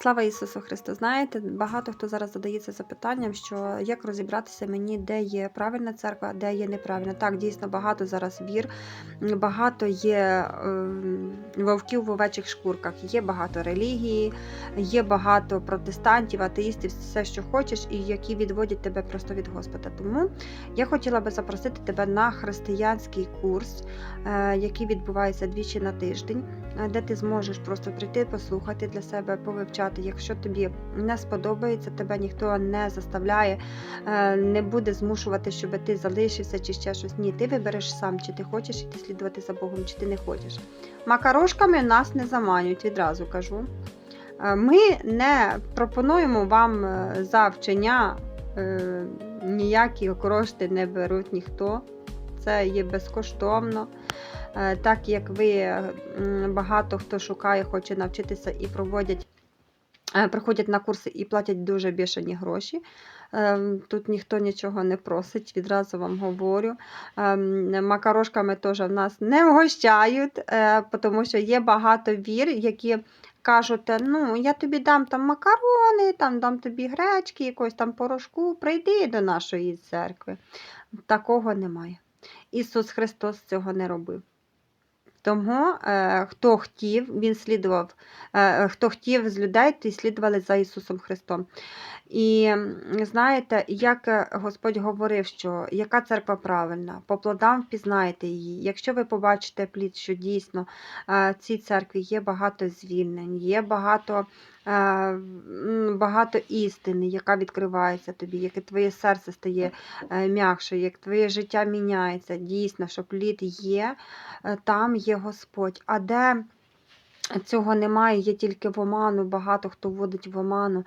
Слава Ісусу Христу! Знаєте, багато хто зараз задається запитанням, що як розібратися мені, де є правильна церква, де є неправильна. Так, дійсно багато зараз вір, багато є ем, вовків в овечих шкурках, є багато релігії, є багато протестантів, атеїстів, все, що хочеш, і які відводять тебе просто від Господа. Тому я хотіла би запросити тебе на християнський курс, е, який відбувається двічі на тиждень, е, де ти зможеш просто прийти, послухати для себе, повивчати. Якщо тобі не сподобається, тебе ніхто не заставляє, е, не буде змушувати, щоб ти залишився чи ще щось. Ні, ти вибереш сам, чи ти хочеш іти слідувати за Богом, чи ти не хочеш. Макарошками нас не заманюють, відразу кажу. Е, Ми не пропонуємо вам е, за вчення ніякі кошти не беруть ніхто. Це є безкоштовно. Так як ви багато хто шукає, хоче навчитися і проводять, приходять на курси і платять дуже бішені гроші. Ем, Тут ніхто нічого не просить, відразу вам говорю. Ем, Макарошками теж в нас не вгощають, е, тому що є багато вір, які кажуть, ну я тобі дам там макарони, там дам тобі гречки, якось там порошку, прийди до нашої церкви. Такого немає. Ісус Христос цього не робив. Тому е, хто хотів, він слідував, е, хто хотів з людей, ті слідували за Ісусом Христом. І знаєте, як е, Господь говорив, що яка церква правильна, по плодам впізнаєте її. Якщо ви побачите плід, що дійсно в цій церкві є багато звільнень, є багато, багато істини, яка відкривається тобі, яке твоє серце стає е, м'якше, як твоє життя міняється, дійсно, що плід є, е, там є Господь. А де цього немає, є тільки в оману, багато хто вводить в оману.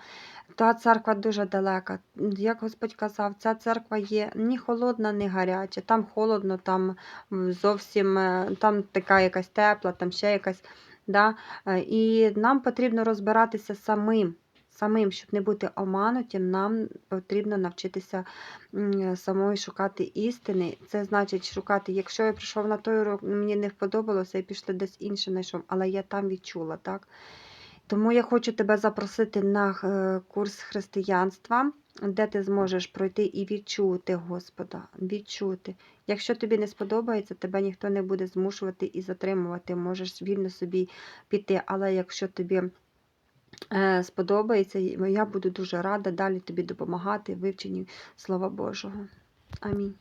Та церква дуже далека. Як Господь казав, ця церква є ні холодна, ні гаряча. Там холодно, там зовсім е, там така якась тепла, там ще якась. Да? Е, І нам потрібно розбиратися самим. Самим, щоб не бути оманутим, нам потрібно навчитися самою шукати істини. Це значить шукати, якщо я прийшов на той урок, мені не сподобалося, і пішли десь інше знайшов, але я там відчула, так? Тому я хочу тебе запросити на е, курс християнства, де ти зможеш пройти і відчути Господа. Відчути. Якщо тобі не сподобається, тебе ніхто не буде змушувати і затримувати. Можеш вільно собі піти. Але якщо тобі е, сподобається, я буду дуже рада далі тобі допомагати в вивченні Слова Божого. Амінь.